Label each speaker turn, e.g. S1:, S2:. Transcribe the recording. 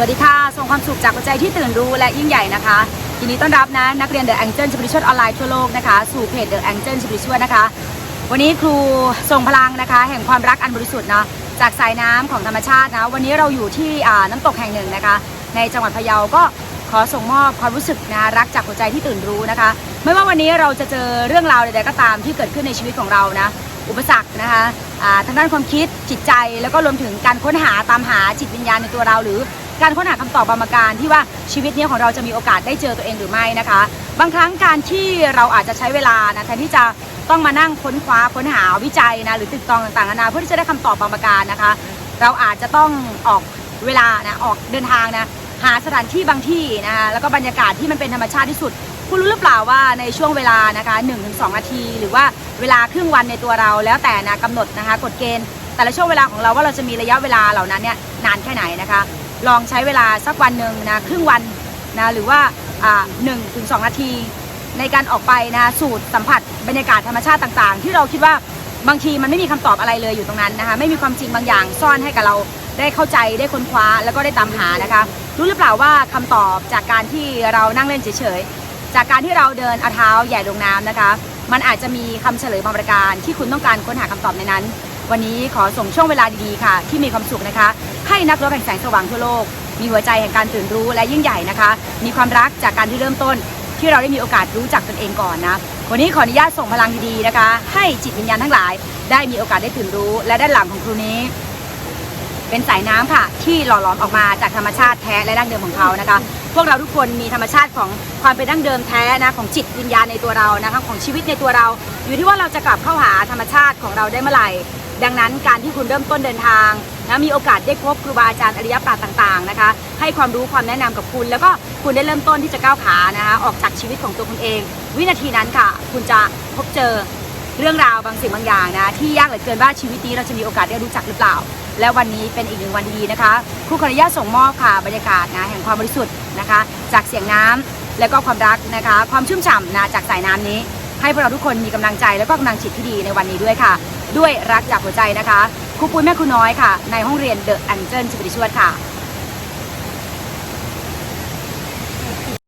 S1: สวัสดีค่ะ ส่งความสุขจากหัวใจที่ตื่นรู้และยิ่งใหญ่นะคะยินดีต้อนรับนะนักเรียน The Angel Spiritual ออนไลน์ทั่วโลกนะคะ สู่เพจ The Angel Spiritual นะคะ วันนี้ครูส่งพลังนะคะ แห่งความรักอันบริสุทธิ์นะจากสายน้ำของธรรมชาตินะ วันนี้เราอยู่ที่น้ำตกแห่งหนึ่งนะคะ ในจังหวัดพะเยาก็ขอส่งมอบความรู้สึกนะรักจากหัวใจที่ตื่นรู้นะคะ ไม่ว่าวันนี้เราจะเจอเรื่องราวใดๆก็ตามที่เกิดขึ้นในชีวิตของเรานะอุปสรรคนะคะอ่าทางด้านความคิดจิตใจแล้วก็รวมถึงการค้นหาตามหาจิตวิญญาณในตัวเราหรือ การค้นหาคำตอบบางประการที่ว่าชีวิตนี้ของเราจะมีโอกาสได้เจอตัวเองหรือไม่นะคะ บางครั้งการที่เราอาจจะใช้เวลานะแทนที่จะต้องมานั่งค้นคว้าค้นหาวิจัยนะหรือตึกตองต่างๆนานาเพื่อที่จะได้คำตอบบางประการนะคะ เราอาจจะต้องออกเวลานะออกเดินทางนะหาสถานที่บางที่นะคะแล้วก็บรรยากาศที่มันเป็นธรรมชาติที่สุด คุณรู้หรือเปล่าว่าในช่วงเวลานะคะ1-2นาที หรือว่าเวลาครึ่งวันในตัวเราแล้วแต่นะกำหนดนะคะกฎเกณฑ์ แต่ละช่วงเวลาของเราว่าเราจะมีระยะเวลาเหล่านั้นเนี่ยนานแค่ไหนนะคะ ลองใช้เวลาสักวันหนึ่งนะครึ่งวันนะหรือว่าหนึ่งถึงสองนาที ในการออกไปนะสูตรสัมผัสบรรยากาศธรรมชาติต่างๆ ที่เราคิดว่าบางทีมันไม่มีคำตอบอะไรเลยอยู่ตรงนั้นนะคะไม่มีความจริงบางอย่างซ่อนให้กับเราได้เข้าใจได้ค้นคว้าแล้วก็ได้ตามหานะคะรู้หรือเปล่าว่าคำตอบจากการที่เรานั่งเล่นเฉยๆจากการที่เราเดินเอาเท้าใหญ่ลงน้ำนะคะ มันอาจจะมีคำเฉลยบางประการที่คุณต้องการค้นหาคำตอบในนั้น วันนี้ขอส่งช่วงเวลาดีๆค่ะ ที่มีความสุขนะคะ ให้นักรบแห่งแสงสว่างทั่วโลก มีหัวใจแห่งการตื่นรู้และยิ่งใหญ่นะคะ มีความรักจากการที่เริ่มต้น ที่เราได้มีโอกาสรู้จักตนเองก่อนนะวันนี้ขออนุญาตส่งพลังดีๆนะคะ ให้จิตวิญญาณทั้งหลาย ได้มีโอกาสได้ตื่นรู้ และด้านหลังของครูนี้ เป็นสายน้ำค่ะ ที่หล่อหลอมออกมาจากธรรมชาติแท้และดั้งเดิมของเขานะคะ พวกเราทุกคนมีธรรมชาติของความเป็นดั้งเดิมแท้นะของจิตวิญญาณในตัวเรานะคะของชีวิตในตัวเรา อยู่ที่ว่าเราจะกลับเข้าหาธรรมชาติของเราได้เมื่อไหร่ดังนั้นการที่คุณเริ่มต้นเดินทาง นะมีโอกาสได้พบครูบาอาจารย์อริยปราชญ์ต่างๆนะคะ ให้ความรู้ความแนะนำกับคุณ แล้วก็คุณได้เริ่มต้นที่จะก้าวขานะคะออกจากชีวิตของตัวคุณเอง วินาทีนั้นค่ะ คุณจะพบเจอเรื่องราวบางสิ่งบางอย่างนะที่ยากเหลือเกินว่าชีวิตนี้เราจะมีโอกาสได้รู้จักหรือเปล่า และวันนี้เป็นอีกหนึ่งวันดีนะคะครูขออนุญาตส่งมอบค่ะบรรยากาศนะแห่งความบริสุทธิ์นะคะ จากเสียงน้ำและก็ความรักนะคะ ความชุ่มฉ่ำนะจากสายน้ำนี้ ให้พวกเราทุกคนมีกำลังใจและก็กำลังจิตที่ดีในวันนี้ด้วยค่ะ ด้วยรักจากหัวใจนะคะ ครูปุ้ยแม่ครูน้อยค่ะ ในห้องเรียนเดอะแองเจิลสปิริชวลค่ะ